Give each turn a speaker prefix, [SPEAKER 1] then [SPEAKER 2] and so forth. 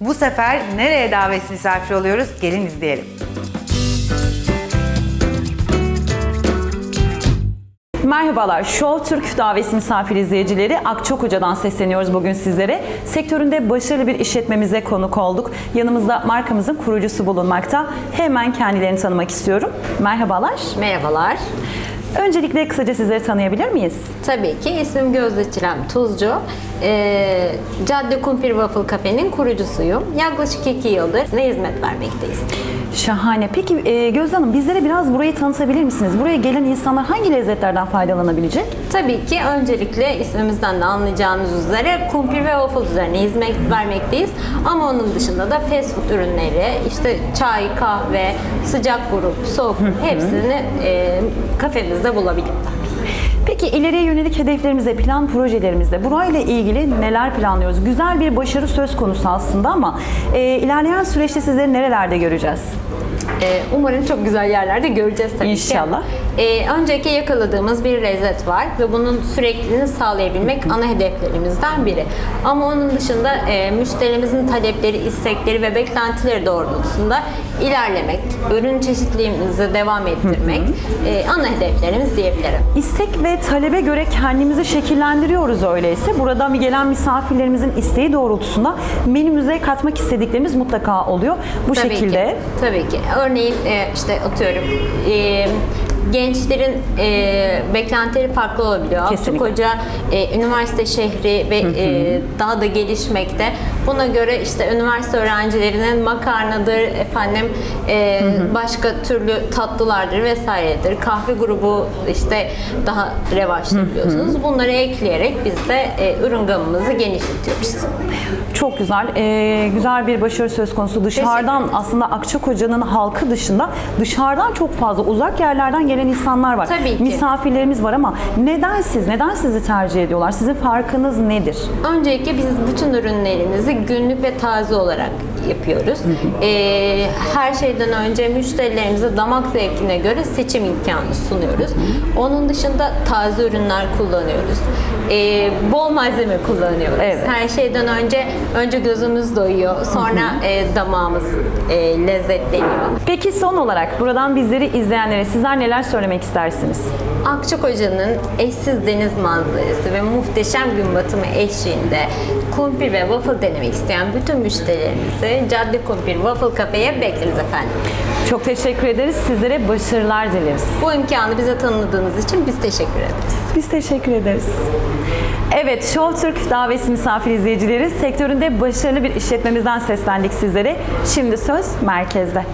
[SPEAKER 1] Bu sefer nereye davet misafir oluyoruz? Gelin izleyelim.
[SPEAKER 2] Merhabalar, Show Türk Davesi misafir izleyicileri Akçakoca'dan sesleniyoruz bugün sizlere. Sektöründe başarılı bir işletmemize konuk olduk. Yanımızda markamızın kurucusu bulunmakta. Hemen kendilerini tanımak istiyorum. Merhabalar.
[SPEAKER 3] Merhabalar.
[SPEAKER 2] Öncelikle kısaca sizleri tanıyabilir miyiz?
[SPEAKER 3] Tabii ki ismim Gözde Çilem Tuzcu. Ee, Cadde Kumpir Waffle Cafe'nin kurucusuyum. Yaklaşık iki yıldır size hizmet vermekteyiz.
[SPEAKER 2] Şahane. Peki e, Gözde Hanım bizlere biraz burayı tanıtabilir misiniz? Buraya gelen insanlar hangi lezzetlerden faydalanabilecek?
[SPEAKER 3] Tabii ki öncelikle ismimizden de anlayacağınız üzere kumpir ve waffle üzerine hizmet vermekteyiz. Ama onun dışında da fast food ürünleri, işte çay, kahve, sıcak grup, soğuk hepsini e, kafemizde bulabilirler.
[SPEAKER 2] Peki ileriye yönelik hedeflerimizde, plan projelerimizde burayla ilgili neler planlıyoruz? Güzel bir başarı söz konusu aslında ama e, ilerleyen süreçte sizleri nerelerde göreceğiz?
[SPEAKER 3] Ee, umarım çok güzel yerlerde göreceğiz tabii
[SPEAKER 2] İnşallah.
[SPEAKER 3] ki. Ee, önceki yakaladığımız bir lezzet var ve bunun sürekliliğini sağlayabilmek ana hedeflerimizden biri. Ama onun dışında e, müşterimizin talepleri, istekleri ve beklentileri doğrultusunda ilerlemek, ürün çeşitliliğimizi devam ettirmek e, ana hedeflerimiz diyebilirim.
[SPEAKER 2] İstek ve talebe göre kendimizi şekillendiriyoruz öyleyse. Buradan bir gelen misafirlerimizin isteği doğrultusunda menümüze katmak istediklerimiz mutlaka oluyor. Bu
[SPEAKER 3] Tabii
[SPEAKER 2] şekilde
[SPEAKER 3] Ki, tabii ki. Örneğin e, işte atıyorum e, gençlerin e, beklentileri farklı olabiliyor.
[SPEAKER 2] Kesinlikle.
[SPEAKER 3] Akçakoca e, üniversite şehri ve e, daha da gelişmekte. Buna göre işte üniversite öğrencilerinin makarnadır, efendim e, başka türlü tatlılardır vesairedir. Kahve grubu işte daha revaçta biliyorsunuz. Bunları ekleyerek biz de e, ürün gamımızı genişletiyoruz.
[SPEAKER 2] Çok güzel. Ee, güzel bir başarı söz konusu. Dışarıdan aslında Akçakoca'nın halkı dışında dışarıdan çok fazla uzak yerlerden gelen insanlar var.
[SPEAKER 3] Tabii ki.
[SPEAKER 2] Misafirlerimiz var ama neden siz, neden sizi tercih ediyorlar? Sizin farkınız nedir?
[SPEAKER 3] Öncelikle biz bütün ürünlerimizi günlük ve taze olarak yapıyoruz. Ee, her şeyden önce müşterilerimize damak zevkine göre seçim imkanı sunuyoruz. Onun dışında taze ürünler kullanıyoruz. Ee, bol malzeme kullanıyoruz.
[SPEAKER 2] Evet.
[SPEAKER 3] Her şeyden önce önce gözümüz doyuyor, sonra e, damağımız e, lezzetleniyor.
[SPEAKER 2] Peki son olarak buradan bizleri izleyenlere sizler neler söylemek istersiniz?
[SPEAKER 3] Akçakoca'nın eşsiz deniz manzarası ve muhteşem gün batımı eşliğinde kumpir ve waffle denemek isteyen bütün müşterilerimizi Cadde Kumpir Waffle Cafe'ye bekleriz efendim.
[SPEAKER 2] Çok teşekkür ederiz. Sizlere başarılar dileriz.
[SPEAKER 3] Bu imkanı bize tanıdığınız için biz teşekkür ederiz.
[SPEAKER 2] Biz teşekkür ederiz. Evet, Show Türk davesi misafir izleyicileri sektöründe başarılı bir işletmemizden seslendik sizlere. Şimdi söz merkezde.